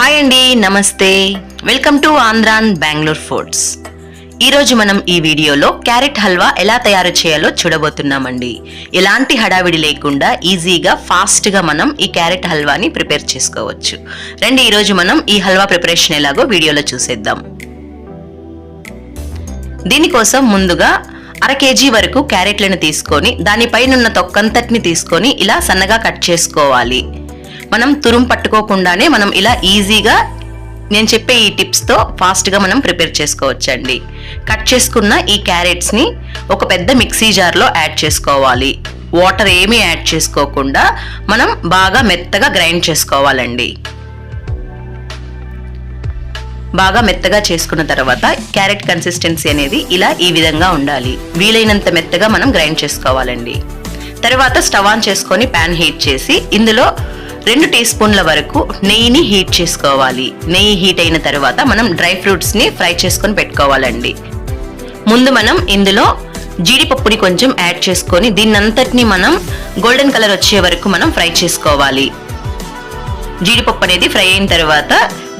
Hi అండి నమస్తే. Welcome to ఆంధ్రాన్ Bengaluru foods. ఈరోజు మనం ఈ వీడియోలో క్యారెట్ హల్వా ఎలా తయారు చేయాలో చూడబోతున్నామండి. ఎలాంటి హడావిడి లేకుండా ఈజీగా ఫాస్ట్గా మనం ఈ క్యారెట్ హల్వాని ప్రిపేర్ చేసుకోవచ్చు. రండి ఈరోజు మనం ఈ హల్వా ప్రిపరేషన్ ఎలాగో వీడియోలో చూసేద్దాం. దీనికోసం ముందుగా అర కేజీ వరకు క్యారెట్లను తీసుకొని దానిపైనున్న తొక్కంతటిని తీసుకొని ఇలా సన్నగా కట్ చేసుకోవాలి. మనం తురుం పట్టుకోకుండానే మనం ఇలా ఈజీగా నేను చెప్పే ఈ టిప్స్తో ఫాస్ట్గా మనం ప్రిపేర్ చేసుకోవచ్చండి. కట్ చేసుకున్న ఈ క్యారెట్స్ని ఒక పెద్ద మిక్సీ జార్లో యాడ్ చేసుకోవాలి. వాటర్ ఏమీ యాడ్ చేసుకోకుండా మనం బాగా మెత్తగా గ్రైండ్ చేసుకోవాలండి. బాగా మెత్తగా చేసుకున్న తర్వాత క్యారెట్ కన్సిస్టెన్సీ అనేది ఇలా ఈ విధంగా ఉండాలి. వీలైనంత మెత్తగా మనం గ్రైండ్ చేసుకోవాలండి. తర్వాత స్టవ్ ఆన్ చేసుకొని ప్యాన్ హీట్ చేసి ఇందులో రెండు టీ స్పూన్ల వరకు నెయ్యిని హీట్ చేసుకోవాలి. నెయ్యి హీట్ అయిన తర్వాత మనం డ్రై ఫ్రూట్స్ని ఫ్రై చేసుకొని పెట్టుకోవాలండి. ముందు మనం ఇందులో జీడిపప్పుని కొంచెం యాడ్ చేసుకొని దీన్నంతటిని మనం గోల్డెన్ కలర్ వచ్చే వరకు మనం ఫ్రై చేసుకోవాలి. జీడిపప్పు అనేది ఫ్రై అయిన తర్వాత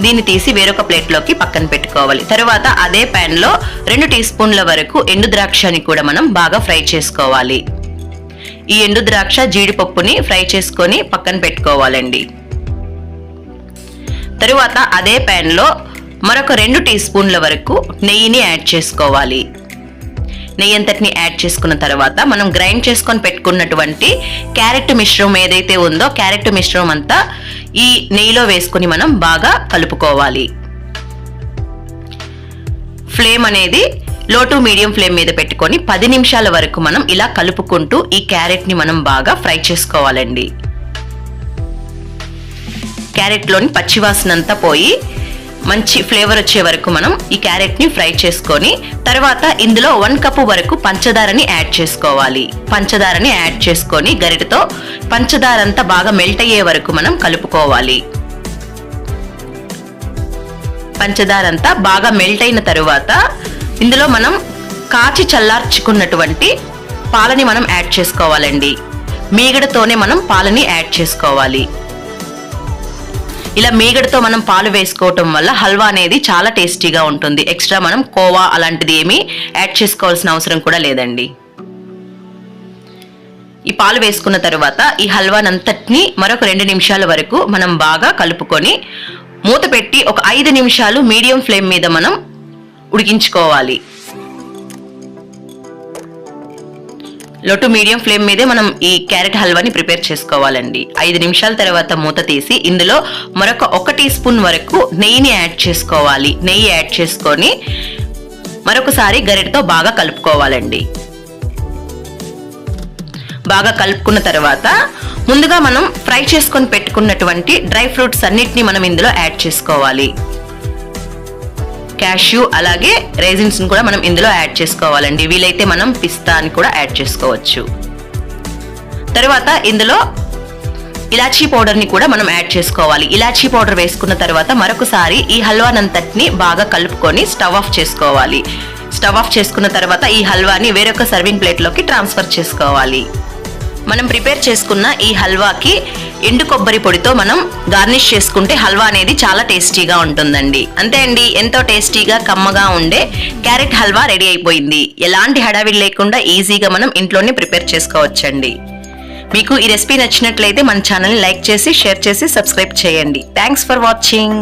దీన్ని తీసి వేరొక ప్లేట్లోకి పక్కన పెట్టుకోవాలి. తర్వాత అదే ప్యాన్లో రెండు టీ స్పూన్ల వరకు ఎండు ద్రాక్షని కూడా మనం బాగా ఫ్రై చేసుకోవాలి. ఈ ఎండు ద్రాక్ష జీడిపప్పుని ఫ్రై చేసుకొని పక్కన పెట్టుకోవాలండి. తరువాత అదే ప్యాన్లో మరొక రెండు టీ స్పూన్ల వరకు నెయ్యిని యాడ్ చేసుకోవాలి. నెయ్యి అంతటిని యాడ్ చేసుకున్న తర్వాత మనం గ్రైండ్ చేసుకొని పెట్టుకున్నటువంటి క్యారెట్ మిశ్రమం ఏదైతే ఉందో క్యారెట్ మిశ్రమం అంతా ఈ నెయ్యిలో వేసుకొని మనం బాగా కలుపుకోవాలి. ఫ్లేమ్ అనేది లో టు మీడియం ఫ్లేమ్ మీద పెట్టుకొని పది నిమిషాల వరకు మనం ఇలా కలుపుకుంటూ ఈ క్యారెట్ని మనం బాగా ఫ్రై చేసుకోవాలండి. క్యారెట్లోని పచ్చివాసన అంతా పోయి మంచి ఫ్లేవర్ వచ్చే వరకు మనం ఈ క్యారెట్ని ఫ్రై చేసుకొని తర్వాత ఇందులో వన్ కప్పు వరకు పంచదారని యాడ్ చేసుకోవాలి. పంచదారని యాడ్ చేసుకొని గరిటతో పంచదార అంతా బాగా మెల్ట్ అయ్యే వరకు మనం కలుపుకోవాలి. పంచదార అంతా బాగా మెల్ట్ అయిన తరువాత ఇందులో మనం కాచి చల్లార్చుకున్నటువంటి పాలని మనం యాడ్ చేసుకోవాలండి. మీగడతోనే మనం పాలని యాడ్ చేసుకోవాలి. ఇలా మీగడతో మనం పాలు వేసుకోవటం వల్ల హల్వా అనేది చాలా టేస్టీగా ఉంటుంది. ఎక్స్ట్రా మనం కోవా అలాంటిది ఏమీ యాడ్ చేసుకోవాల్సిన అవసరం కూడా లేదండి. ఈ పాలు వేసుకున్న తర్వాత ఈ హల్వానంతటిని మరొక రెండు నిమిషాల వరకు మనం బాగా కలుపుకొని మూత పెట్టి ఒక ఐదు నిమిషాలు మీడియం ఫ్లేమ్ మీద మనం ఉడికించుకోవాలి. లొటు మీడియం ఫ్లేమ్ మీదే మనం ఈ క్యారెట్ హల్వాని ప్రిపేర్ చేసుకోవాలండి. ఐదు నిమిషాల తర్వాత మూత తీసి ఇందులో మరొక ఒక టీ స్పూన్ వరకు నెయ్యిని యాడ్ చేసుకోవాలి. నెయ్యి యాడ్ చేసుకొని మరొకసారి గరిటతో బాగా కలుపుకోవాలండి. బాగా కలుపుకున్న తర్వాత ముందుగా మనం ఫ్రై చేసుకొని పెట్టుకున్నటువంటి డ్రై ఫ్రూట్స్ అన్నిటిని మనం ఇందులో యాడ్ చేసుకోవాలి. క్యాష్యూ అలాగే రేజిన్స్ కూడా మనం ఇందులో యాడ్ చేసుకోవాలండి. వీలైతే మనం పిస్తా అని కూడా యాడ్ చేసుకోవచ్చు. తర్వాత ఇందులో ఇలాచీ పౌడర్ని కూడా మనం యాడ్ చేసుకోవాలి. ఇలాచీ పౌడర్ వేసుకున్న తర్వాత మరొకసారి ఈ హల్వానంతటిని బాగా కలుపుకొని స్టవ్ ఆఫ్ చేసుకోవాలి. స్టవ్ ఆఫ్ చేసుకున్న తర్వాత ఈ హల్వాని వేరొక సర్వింగ్ ప్లేట్లోకి ట్రాన్స్ఫర్ చేసుకోవాలి. మనం ప్రిపేర్ చేసుకున్న ఈ హల్వాకి ఎండు కొబ్బరి పొడితో మనం గార్నిష్ చేసుకుంటే హల్వా అనేది చాలా టేస్టీగా ఉంటుందండి. అంతే అండి ఎంతో టేస్టీగా కమ్మగా ఉండే క్యారెట్ హల్వా రెడీ అయిపోయింది. ఎలాంటి హడావిడి లేకుండా ఈజీగా మనం ఇంట్లోనే ప్రిపేర్ చేసుకోవచ్చండి. మీకు ఈ రెసిపీ నచ్చినట్లయితే మన ఛానల్ని లైక్ చేసి షేర్ చేసి సబ్స్క్రైబ్ చేయండి. Thanks for watching.